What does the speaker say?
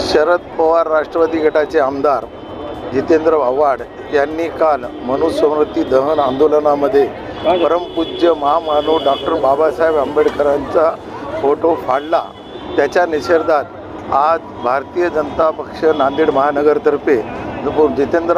शरद पवार राष्ट्रवादी गटाचे आमदार जितेंद्र आव्हाड यांनी काल मनुस्मृती दहन आंदोलनामध्ये परमपूज्य महामानव डॉक्टर बाबासाहेब आंबेडकरांचा फोटो फाडला. त्याच्या निषेधात आज भारतीय जनता पक्ष नांदेड महानगरतर्फे जितेंद्र